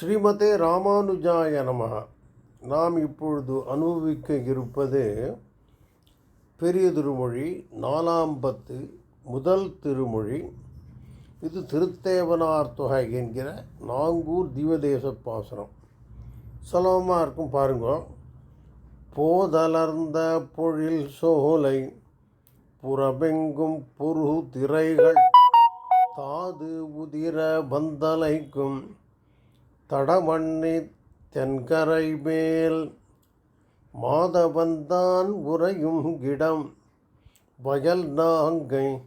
ஸ்ரீமதே ராமானுஜாய நமகா நாம் இப்பொழுது அனுபவிக்க இருப்பது பெரிய திருமொழி நாலாம் பத்து முதல் திருமொழி. இது திருத்தேவனார் தொகை என்கிற நாங்கூர் திவதேச பாசனம் சுலபமாக இருக்கும் பாருங்க. போதலர்ந்த பொழில் சோலை புறமெங்கும் பொரு திரைகள் தாது உதிர பந்தலைக்கும் தடமண்ணி தென்கரை மேல் மாதவன்தான் உறையும் இடம் வயல் நாங்கை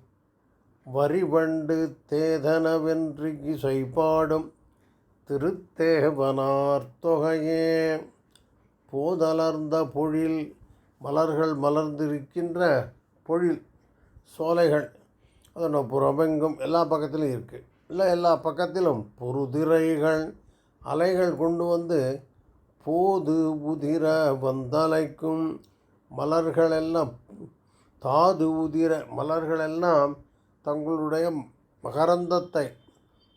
வரிவண்டு தேதனவென்று இசைப்பாடும் திருத்தேவனார் தொகையே. போதலர்ந்த பொழில் மலர்கள் மலர்ந்திருக்கின்ற பொழில் சோலைகள். அதனோட புறமெங்கும் எல்லா பக்கத்திலும் இருக்குது இல்லை எல்லா பக்கத்திலும் புருதிரைகள் அலைகள் கொண்டு வந்து போது உதிர வந்தலைக்கும் மலர்கள் எல்லாம் தாது உதிர மலர்கள் எல்லாம் தங்களுடைய மகரந்தத்தை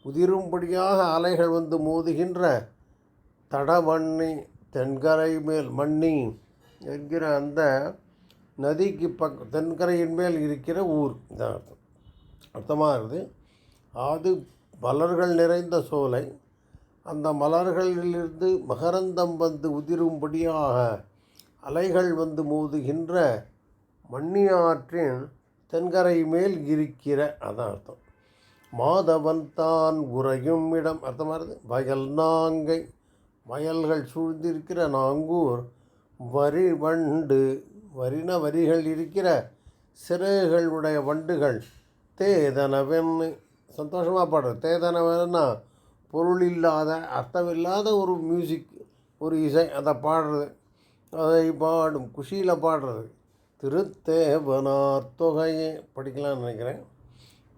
உதிரும்படியாக அலைகள் வந்து மோதுகின்ற தடவண்ணி தென்கரை மேல் மண்ணி என்கிற அந்த நதிக்கு பக் தென்கரையின் மேல் இருக்கிற ஊர். இதான் அர்த்தம். அர்த்தமாக இருக்குது. அது மலர்கள் நிறைந்த சோலை அந்த மலர்களிலிருந்து மகரந்தம் வந்து உதிரும்படியாக அலைகள் வந்து மோதுகின்ற மண்ணியாற்றின் தென்கரை மேல் இருக்கிற அதான் அர்த்தம். மாதவன் தான் உறையும் இடம். அர்த்தமாகிறது வயல் நாங்கை வயல்கள் சூழ்ந்திருக்கிற நாங்கூர் வரி வண்டு வரின வரிகள் இருக்கிற சிறகுகளுடைய வண்டுகள் தேதனவென்னு சந்தோஷமாக பாடுறது தேதனவன்னா பொருள் இல்லாத அர்த்தமில்லாத ஒரு மியூசிக் ஒரு இசை அதை பாடுறது. அதை பாடும் குஷியில் பாடுறது. திருத்தேவனார் தொகையை படிக்கலாம்னு நினைக்கிறேன்.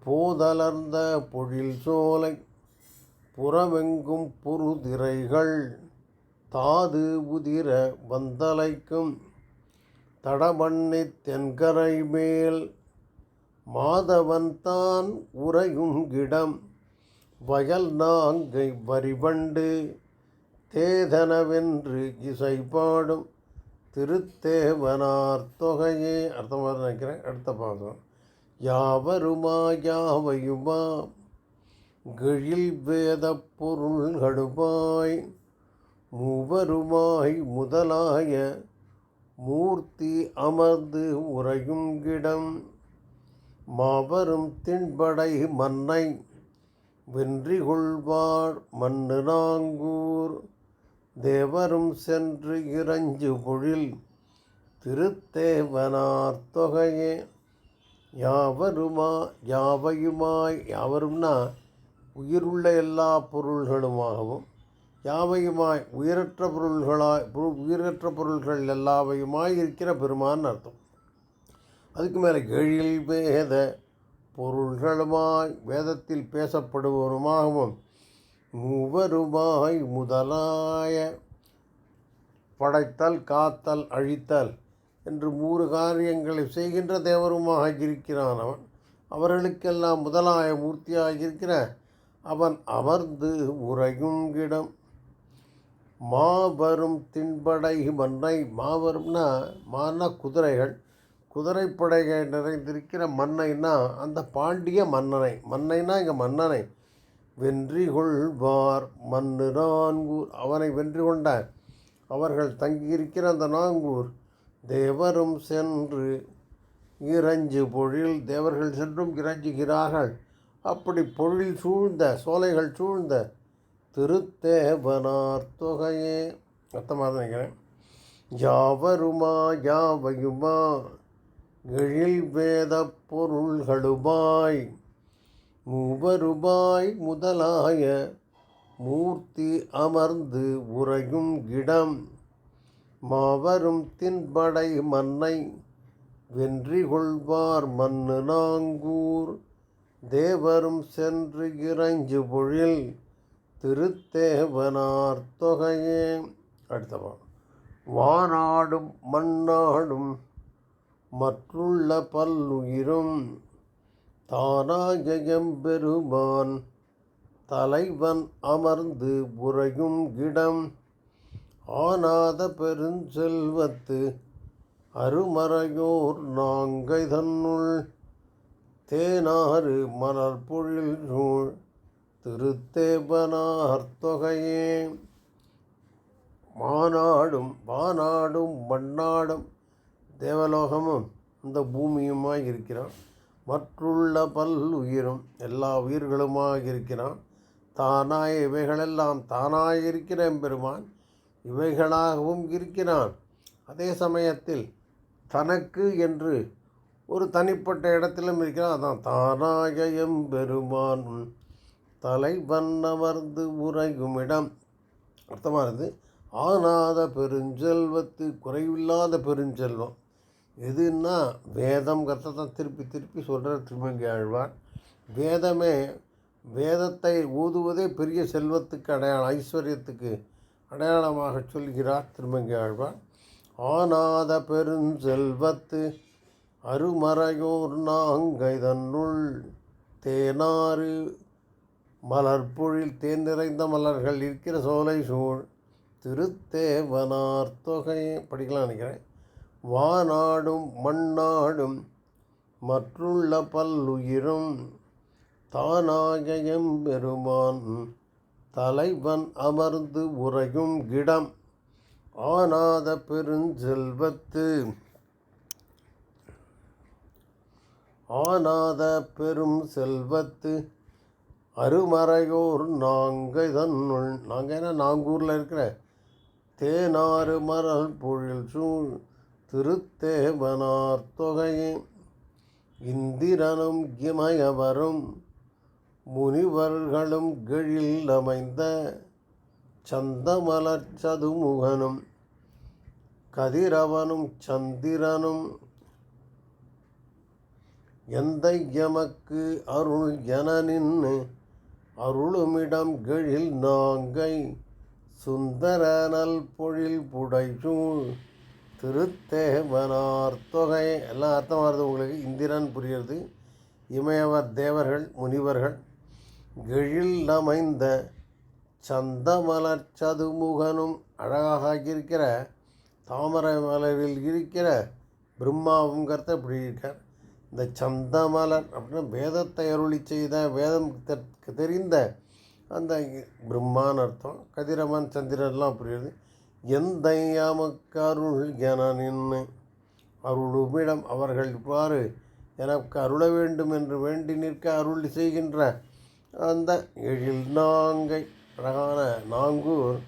போதலர்ந்த பொழில் சோலை புறமெங்கும் புருதிரைகள் தாது உதிர வந்தலைக்கும் தடமண்ணி தென்கரை மேல் மாதவன் தான் உறையும் இடம் வயல் நாங்கை வரிபண்டு தேதனவென்று இசை பாடும் திருத்தேவனார் தொகையே. அர்த்தமாக நினைக்கிறேன். அடுத்த பாகம் யாவருமா யாவையுமா? கிழில் வேத பொருள்களுமாய் மூவருமாய் முதலாய மூர்த்தி அமர்ந்து உறையும் இடம் மாபெரும் தின்படை மன்னை வென்றி கொள்வார் மண்ணு நாங்கூர் தேவரும் சென்று இறஞ்சு பொழில் திருத்தேவனார் தொகையே. யாவருமா யாவையுமாய் யாவரும்னா உயிருள்ள எல்லா பொருள்களுமாகவும் யாவையுமாய் உயிரற்ற பொருள்களாய் உயிரற்ற பொருள்கள் எல்லாவையுமாய் இருக்கிற பெருமான்னு அர்த்தம். அதுக்கு மேலே எழில் வேத பொருள்களுமாய் வேதத்தில் பேசப்படுவருமாகவும் மூவருமாய் முதலாய படைத்தல் காத்தல் அழித்தல் என்று மூன்று காரியங்களை செய்கின்ற தேவருமாக இருக்கிறான் அவன். அவர்களுக்கெல்லாம் முதலாய மூர்த்தியாக இருக்கிற அவன் அமர்ந்து உறையும் இடம். மாபெரும் தின்படை மன்னை மாபெரும்னா மானா குதிரைகள். குதிரைப்படைகள் நிறைந்திருக்கிற மன்னைனா அந்த பாண்டிய மன்னனை. மன்னைனா இங்கே மன்னனை. வென்றி கொள்வார் மன்னு நான்கூர் அவனை வென்று கொண்ட அவர்கள் தங்கியிருக்கிற அந்த நாங்கூர். தேவரும் சென்று இறஞ்சு பொழில் தேவர்கள் சென்றும் இறஞ்சுகிறார்கள். அப்படி பொழில் சூழ்ந்த சோலைகள் சூழ்ந்த திருத்தேவனார் தொகையே. அர்த்தமாக தான் நினைக்கிறேன். யாவருமா யாவையுமா? எழில் வேத பொருள்களுமாய் மூவருமாய் முதலாய மூர்த்தி அமர்ந்து உறையும் இடம் மாவரும் தின்படை மன்னை வென்றி கொள்வார் மன்னு நாங்கூர் தேவரும் சென்று இறைஞ்சு பொழில் திருத்தேவனார் தொகையே. அடுத்தவா வானாடும் மண்ணாடும் மற்றுள்ள பல்லுயிரும் தானாக எம்பெருமான் தலைவன் அமர்ந்து உறையும் இடம் ஆனாத பெருஞ்செல்வத்து அருமறையோர் நாங்கை தன்னுள் தேனாறு மலர் பொழில் நூல் திருத்தேவனார் தொகையே. மாநாடும் வானாடும் மண்ணாடும் தேவலோகமும் இந்த பூமியுமாய் இருக்கிறான். மற்றுள்ள பல் உயிரும் எல்லா உயிர்களுமாக இருக்கிறான். தானாய் இவைகளெல்லாம் தானாய் இருக்கிற பெருமான் இவைகளாகவும் இருக்கிறான். அதே சமயத்தில் தனக்கு என்று ஒரு தனிப்பட்ட இடத்திலும் இருக்கிறான். அதான் தானாய எம்பெருமான். தலைவன் அமர்ந்து உரையும் இடம் அர்த்தமானது ஆனாத பெருஞ்செல்வத்து குறைவில்லாத பெருஞ்செல்வம். எதுன்னா வேதம் தான் திருப்பி திருப்பி சொல்கிற திருமங்கி ஆழ்வார். வேதமே வேதத்தை ஊதுவதே பெரிய செல்வத்துக்கு அடையாளம் ஐஸ்வர்யத்துக்கு அடையாளமாக சொல்கிறார் திருமங்கி ஆழ்வார். ஆனாத பெருஞ்செல்வத்து அருமறையோர் நாங்கை தன்னுள் தேனாறு மலர்பொழில் தேன் நிறைந்த மலர்கள் இருக்கிற சோலை சூழ் திருத்தேவனார் தொகை. படிக்கலாம் நினைக்கிறேன். வானாடும் மண்ணாடும் மற்றுள்ள பல்லுயிரும் தானாக எம்பெருமான் தலைவன் அமர்ந்து உறையும் இடம் ஆனாத பெருஞ்செல்வத்து. ஆனாத பெரும் செல்வத்து அருமறையோர் நாங்கள் தன்னுள் நாங்கள் என்ன நாங்கூரில் இருக்கிற தேனாறு மரல் பொழில் சூழ் திருத்தேவனார் தொகையே. இந்திரனும் இமயவரும் முனிவர்களும் கெழில் அமைந்த சந்தமலர் சதுமுகனும் கதிரவனும் சந்திரனும் எந்த எமக்கு அருள் என நின்று அருளுமிடம் கெழில் நாங்கை சுந்தரனல் பொழில் புடைசூழ் திருத்தேவனார் தொகை எல்லாம் அர்த்தம் வருது உங்களுக்கு. இந்திரன் புரியுறது. இமயவர் தேவர்கள் முனிவர்கள். கெழில் அமைந்த சந்தமலர் சதுமுகனும் அழகாக இருக்கிற தாமரை மலரில் இருக்கிற பிரம்மாவுங்கிறத இப்படி இருக்கார் இந்த சந்தமலர் அப்படின்னு வேதத்தை அருளி செய்த வேதம் தெரிந்த அந்த பிரம்மான்னு அர்த்தம். கதிரவன் சந்திரன்லாம் புரியுது எந்த யாமக்கு என நின்று அருளுமிடம் அவர்கள் இவ்வாறு எனக்கு அருள வேண்டும் என்று வேண்டி நிற்க அருள் செய்கின்ற அந்த எழில் நாங்கை அழகான நாங்கூர்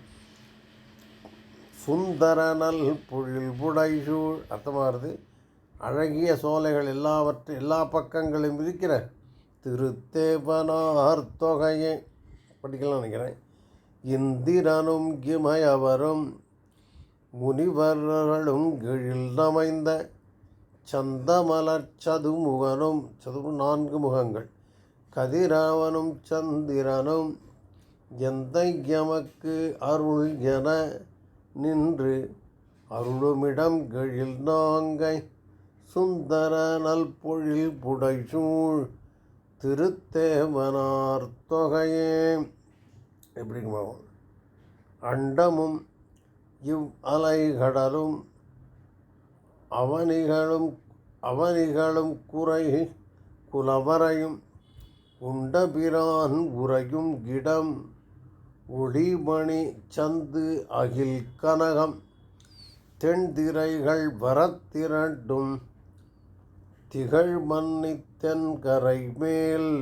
சுந்தரனல் பொழில் புடைசூழ். அர்த்தமாகிறது. அழகிய சோலைகள் எல்லாவற்றை எல்லா பக்கங்களும் இருக்கிற திருத்தேவனார் தொகையை படிக்கலாம் நினைக்கிறேன். இந்திரனும் கிமயவரும் முனிவர்களும் கீழில் சந்தமலர் சதுமுகனும் சதுமு நான்கு முகங்கள். கதிரவனும் சந்திரனும் எந்த எமக்கு அருள் என நின்று அருளுமிடம் கெழில் நாங்கை சுந்தர நல்பொழில் புடைசூழ் திருத்தேவனார் தொகையே. எப்படிங்க அண்டமும் இவ் அலைகடலும் அவனிகளும் அவனிகளும் குறை குலவரையும் உண்டபிரான் உறையும் இடம் ஒளிமணி சந்து அகில் கனகம் தென்திரைகள் வரத்திரண்டும் திகழ் மன்னித்தென்கரை மேல்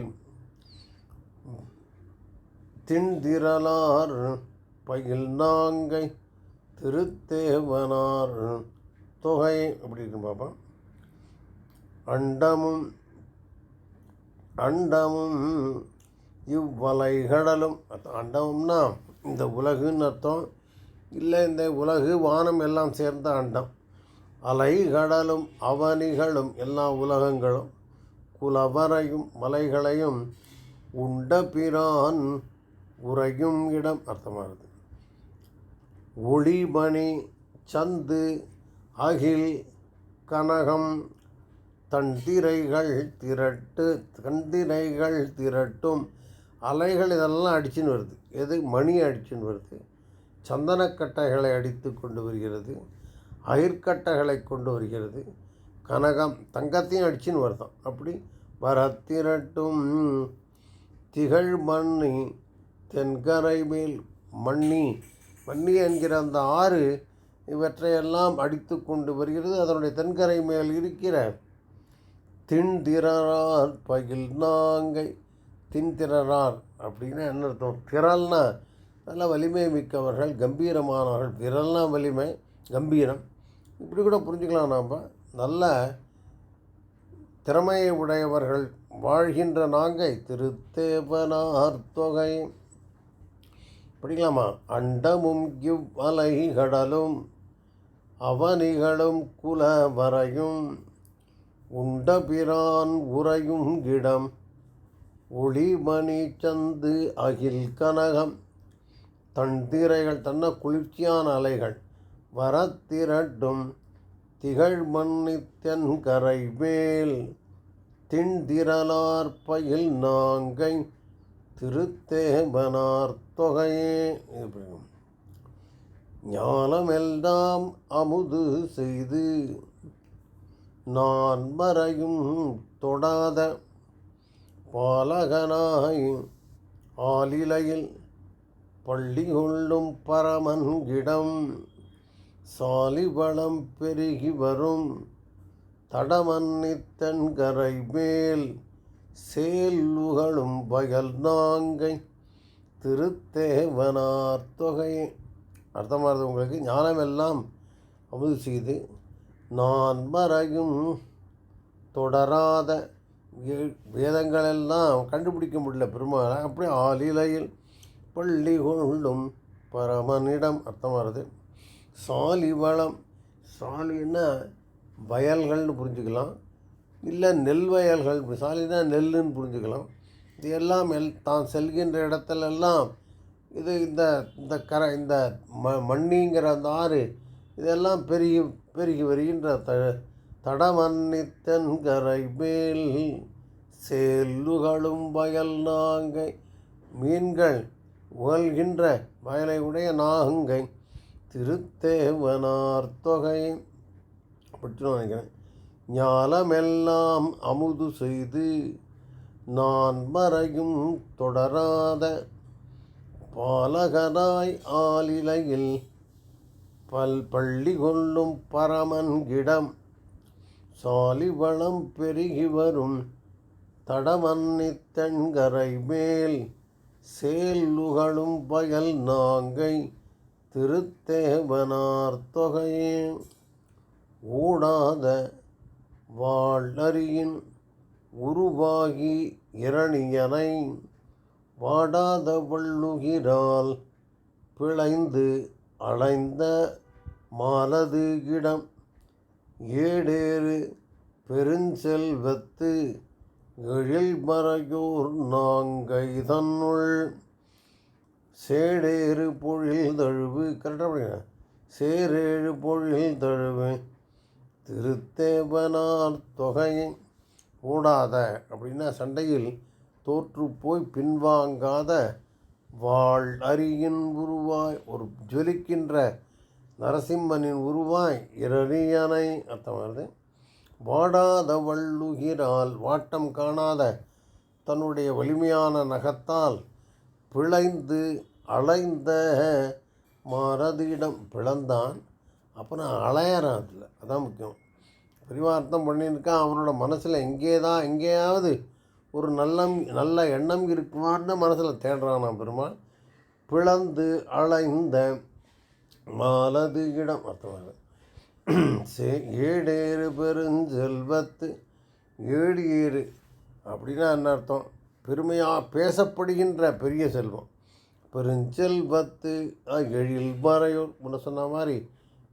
திண்டிரலார் பயில் நாங்கை திருத்தேவனார் தொகை அப்படி இருக்கு பாப்பா அண்டமும் அண்டமும் இவ்வலைகடலும். அர்த்தம் அண்டம்னா இந்த உலகுன்னு அர்த்தம். இல்லை இந்த உலகு வானம் எல்லாம் சேர்ந்த அண்டம். அலைகடலும் அவனிகளும் எல்லா உலகங்களும் குலவரையும் மலைகளையும் உண்ட பிரான் உறையும் இடம். அர்த்தமாகுது ஒளிமணி சந்து அகில் கனகம் தண்டிரைகள் திரட்டு தண்டிரைகள் திரட்டும். அலைகள் இதெல்லாம் அடிச்சுன்னு வருது. எது? மணி அடிச்சுன்னு வருது. சந்தனக்கட்டைகளை அடித்து கொண்டு வருகிறது. அயிர்கட்டைகளை கொண்டு வருகிறது. கனகம் தங்கத்தையும் அடிச்சுன்னு வருதான். அப்படி வரத்திரட்டும் திகழ் மண்ணி தென்கரை மேல் மண்ணி மண்ணி என்கிற அந்த ஆறு இவற்றையெல்லாம் அடித்து கொண்டு வருகிறது. அதனுடைய தென்கரை மேல் இருக்கிற திண்திரரார் பகில் நாங்கை. தின்திரரார் அப்படின்னா என்ன அர்த்தம்? திரள்னா நல்ல வலிமை மிக்கவர்கள் கம்பீரமானவர்கள். விரல்னா வலிமை கம்பீரம். இப்படி கூட புரிஞ்சுக்கலாம் நாம். நல்ல திறமையை உடையவர்கள் வாழ்கின்ற நாங்கை திருத்தேவனார் தொகை. படிக்கலாமா? அண்டமும் இவ் அலை கடலும் அவனிகளும் குலவரையும் உண்ட உண்டபிரான் உறையும் இடம் ஒளிமணி சந்து அகில் கனகம். தன்திரைகள் தன்ன குளிர்ச்சியான அலைகள் வரத்திரட்டும் திகழ் மன்னித்தன் கரை மேல் திண்டிரலார் பயில் நாங்கை திருத்தேவனார் தொகையே. ஞானமெல்லாம் அமுது செய்து நான் வரையும் தொடாத பாலகனாய் ஆலிலையில் பள்ளி கொள்ளும் பரமன் இடம் சாலிவளம் பெருகி வரும் தடமன்னித்தன் கரை மேல் சேலுகளும் பயல் நாங்கை திருத்தேவனார் தொகை. அர்த்தமானது உங்களுக்கு. ஞானமெல்லாம் அமுது செய்து நான் மறையும் தொடராத வே- வேதங்களெல்லாம் கண்டுபிடிக்க முடியல பெருமாள். அப்படி ஆலிலையில் பள்ளி கொள்ளும் பரமனிடம் அர்த்தமாகிறது சாலி வளம். சாலின்னா வயல்கள்னு புரிஞ்சுக்கலாம். இல்லை நெல் வயல்கள் சாலினா நெல்லுன்னு புரிஞ்சுக்கலாம். இது எல்லாம் எல் தான் செல்கின்ற இடத்துலெல்லாம் இது இந்த இந்த கரை இந்த ம மண்ணிங்கிற அந்த ஆறு இதெல்லாம் பெருகி பெருகி வருகின்ற த தடமன்னித்தன் கரை மேல் செல்லுகளும் வயல் நாங்கை மீன்கள் உகழ்கின்ற வயலை உடைய நாங்கை திருத்தேவனார் தொகை அப்படின்னு நினைக்கிறேன். ஞாலமெல்லாம் அமுது செய்து நான் மறையும் தொடராத பாலகனாய் ஆலிலையில் பல் பள்ளி கொள்ளும் பரமன் இடம் சாலிவளம் பெருகி வரும் தடமன்னித்தன்கரை மேல் சேலுகளும் பயல் நாங்கை திருத்தேவனார் தொகையே. ஊடாத வாழறியின் உருவாகி இரணியனை வாடாத வள்ளுகிறால் பிழைந்து அலைந்த மாலது இடம். ஏடேறு பெருஞ்செல்வத்து எழில்மறையோர் நாங்கை தன்னுள் சேடேறு பொழில் தழுவு கரெக்டாக சேரேழு பொழில் தழுவு திருத்தேவனார் தொகையை கூடாத அப்படின்னா சண்டையில் தோற்று போய் பின்வாங்காத வாழ் அரியின் உருவாய் ஒரு ஜொலிக்கின்ற நரசிம்மனின் உருவாய் இரணியனை அர்த்தம் வருது. வாடாத வள்ளுகிறால் வாட்டம் காணாத தன்னுடைய வலிமையான நகத்தால் பிழைந்து அலைந்த மாரதியிடம் பிளந்தான். அப்புறம் அலையறான் அதில். அதான் முக்கியம். பெரியவா அர்த்தம் பண்ணியிருக்கான் அவனோட மனசில் எங்கே தான் எங்கேயாவது ஒரு நல்ல நல்ல எண்ணம் இருக்குமான்னு மனசில் தேடுறான் பெருமாள். பிளந்து அலைந்த மாலது இடம் அர்த்தமாக சே ஏடேறு பெருஞ்செல்வத்து ஏடு ஏறு அப்படின்னா என்ன அர்த்தம்? பெருமையாக பேசப்படுகின்ற பெரிய செல்வம். பெருஞ்செல்வத்து எழில் மறையோர் முன்ன சொன்ன மாதிரி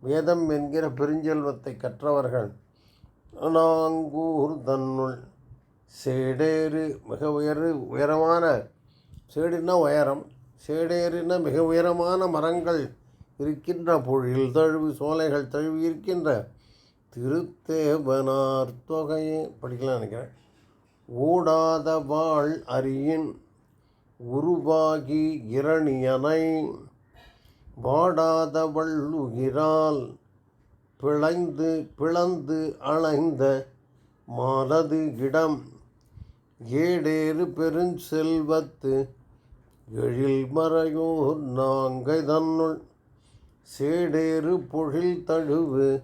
வேதம் என்கிற பெருஞ்செல்வத்தை கற்றவர்கள் நாங்கூர் தன்னுள். சேடேறு மிக உயர் உயரமான சேடுன்னா உயரம் சேடேறுனா மிக உயரமான மரங்கள் இருக்கின்ற பொழில் தழுவி சோலைகள் தழுவி இருக்கின்ற திருத்தேவனார் தொகையை. படிக்கலாம் நினைக்கிறேன். ஊடாத வாழ் அரியின் உருவாகி இரணியனை. வாடாத வள்ளுகிறாள் பிழைந்து பிளந்து அணைந்த மாலது இடம் ஏடேறு பெருஞ்செல்வத்து எழில் மறையோர் நாங்கை தன்னுள் சேடேறு பொழில் தழுவு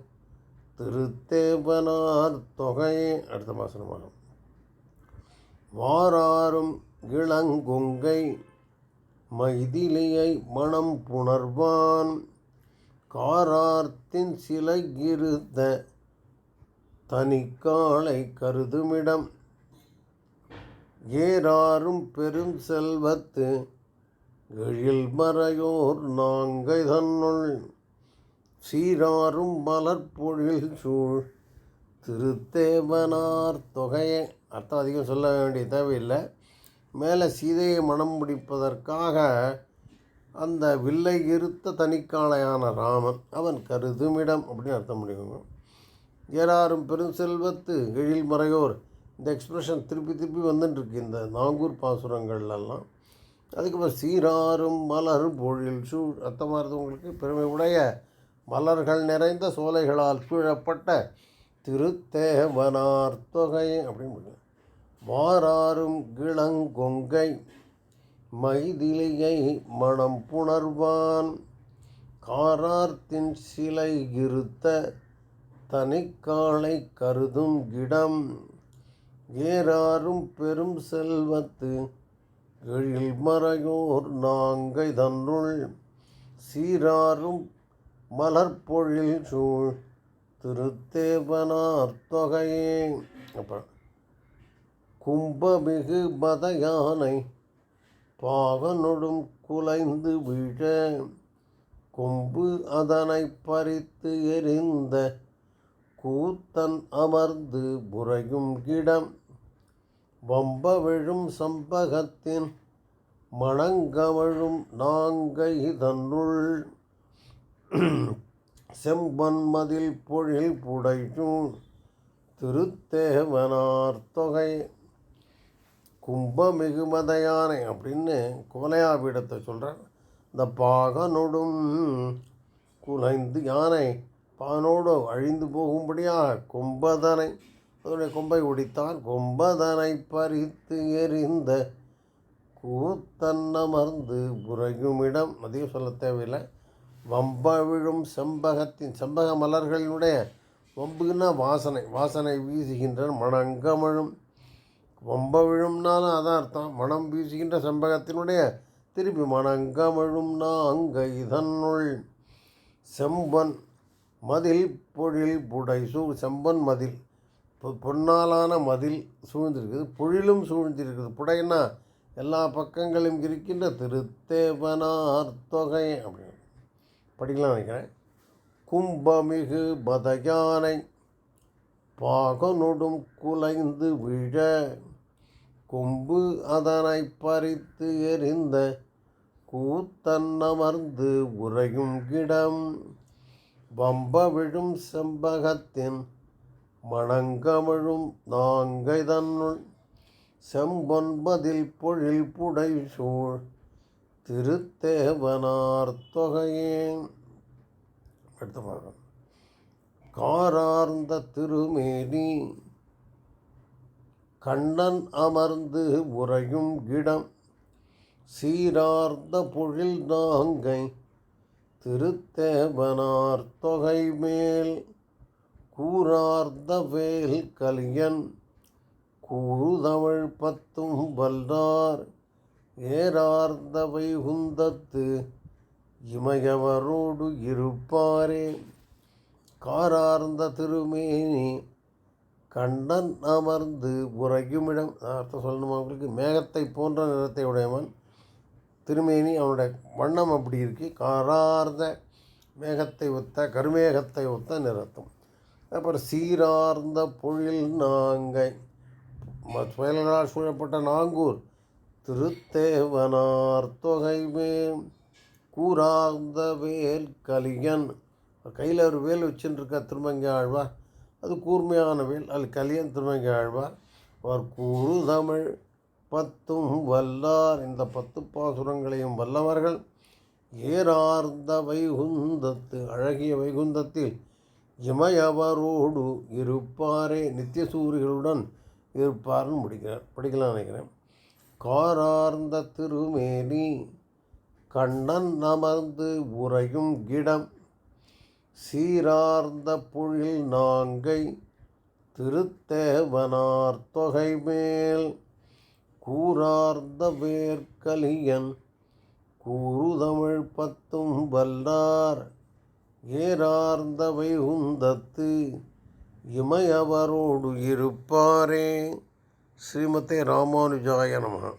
திருத்தேவனார் தொகையே. அடுத்த மாதம் வாராரும் இளங்கொங்கை மைதிலியை மனம் புணர்வான். காரார்த்தின் சிலை இருந்த தனிக்காலை கருதுமிடம். ஏறாரும் பெரும் செல்வத்து எழில் மறையோர் நாங்கை தன்னுள். சீராரும் மலர்பொழில் சூழ் திருத்தேவனார் தொகையை. அர்த்தம் அதிகம் சொல்ல வேண்டிய தேவையில்லை. மேலே சீதையை மனம் பிடிப்பதற்காக அந்த வில்லை இருத்த தனிக்காளையான ராமன் அவன் கருதுமிடம் அப்படின்னு அர்த்தம் முடியுங்க ஏறாரும் பெருஞ்செல்வத்து எழில் மறையோர். இந்த எக்ஸ்பிரஷன் திருப்பி திருப்பி வந்துட்டுருக்கு இந்த நாங்கூர் பாசுரங்கள்லாம் அதுக்கப்புறம் சீராரும் மலர் பொழில் சூ அர்த்தமாக இருந்தது உங்களுக்கு? பெருமை உடைய மலர்கள் நிறைந்த சோலைகளால் சூழப்பட்ட திருத்தேவனார் தொகை அப்படின்னு வாராரும் கிளங்கொங்கை மைதிலியை மனம் புணர்வான். காரார்த்தின் சிலை இருத்த தனிக்காலை கருதும் இடம். ஏறாரும் பெரும் செல்வத்து எழில் மறையோர் நாங்கை தன்னுள். சீராரும் மலர்பொழில் சூழ் திருத்தேவனார் தொகையே. அப்புறம் கும்பமிகு மத யானை பாகனொடும் குலைந்து விழ கொம்பு அதனை பறித்து எரிந்த கூத்தன் அமர்ந்து புரையும் இடம் வம்ப விழும் சம்பகத்தின் மணங்கமழும் நாங்கை தன்னுள் செம்பன்மதில் பொழில் புடையும் திருத்தேவனார் தொகை கும்பமிகு மத யானை அப்படின்னு கோலையாபீடத்தை சொல்கிறார் இந்த பாகனொடும் குலைந்து யானை பானோடு அழிந்து போகும்படியாக கொம்பதனை. அதனுடைய கொம்பை ஒடித்தான் கொம்பதனை பறித்து எறிந்த கூத்தன்னமர்ந்து புரையுமிடம் அதிகம் சொல்ல தேவையில்லை. வம்ப விழும் செம்பகத்தின் செம்பக மலர்களினுடைய வம்புன்னா வாசனை வாசனை வீசுகின்ற மணங்கமழும் வம்ப விழும்னாலும் அதான் அர்த்தம். மனம் வீசுகின்ற செம்பகத்தினுடைய திருப்பி மணங்கமழும் அங்க இதனுள். செம்பன் மதில் பொழில் புடை சூ செம்பன் மதில். பொ- பொன்னாலான மதில் சூழ்ந்திருக்குது. பொழிலும் சூழ்ந்திருக்குது. புடைன்னா எல்லா பக்கங்களும் இருக்கின்ற திருத்தேவனார் தொகை அப்படின்னு படிக்கலாம் நினைக்கிறேன். கும்பமிகு பதயானை பாகனொடும் குலைந்து விழ கொம்பு அதனை பறித்து எறிந்த கூத்தன்னமர்ந்து உறையும் கிடம். வம்ப விழும் செம்பகத்தின் மணங்கமிழும் நாங்கை தன்னுள். செம்பொன்பதில் பொழில் புடை சூழ் திருத்தேவனார் தொகையே. அடுத்த பாகம். காரார்ந்த திருமேனி கண்ணன் அமர்ந்து உறையும் இடம். சீரார்ந்த பொழில் நாங்கை திருத்தேவனார் தொகை மேல் கூறார்ந்த வேல் கலியன் கூறுதமிழ் பத்தும் வல்லார். ஏறார்ந்த வைகுந்தத்து இமயவரோடு இருப்பாரே. காரார்ந்த திருமேனி கண்ணன் அமர்ந்து உறையுமிடம் அர்த்தம் சொல்லணுமா உங்களுக்கு? மேகத்தை போன்ற நிறத்தை உடையவன். திருமேனி அவனுடைய வண்ணம் அப்படி இருக்கு. காரார்ந்த மேகத்தை ஒத்த கருமேகத்தை ஒத்த நிறத்தும். அப்புறம் சீரார்ந்த பொழில் நாங்கை. புயல்களால் சூழப்பட்ட நாங்கூர். திருத்தேவனார் தொகை மேல் கூறார்ந்த வேல் கலியன் கையில் ஒரு வேல் வச்சுட்டு இருக்க திருமங்கை ஆழ்வார். அது கூர்மையான வேல். அது கலியன் திருமங்கை ஆழ்வார் அவர் கூறு தமிழ். பத்தும் வல்லார் இந்த பத்து பாசுரங்களையும் வல்லவர்கள் ஏறார்ந்த வைகுந்தத்து அழகிய வைகுந்தத்தில் இமயவரோடு இருப்பாரே நித்தியசூரிகளுடன் இருப்பார்னு முடிக்கிறார் படிக்கலாம் நினைக்கிறேன். காரார்ந்த திருமேனி கண்ணன் அமர்ந்து உறையும் இடம் சீரார்ந்த பொழில் நாங்கை திருத்தேவனார் தொகை மேல் கூறார்ந்த வேர்க்கலியன் கூறுதமிழ் பத்தும் வல்லார். ஏறார்ந்த வைகுந்தத்து இமையவரோடு இருப்பாரே. ஸ்ரீமதே ராமானுஜாய நமகா.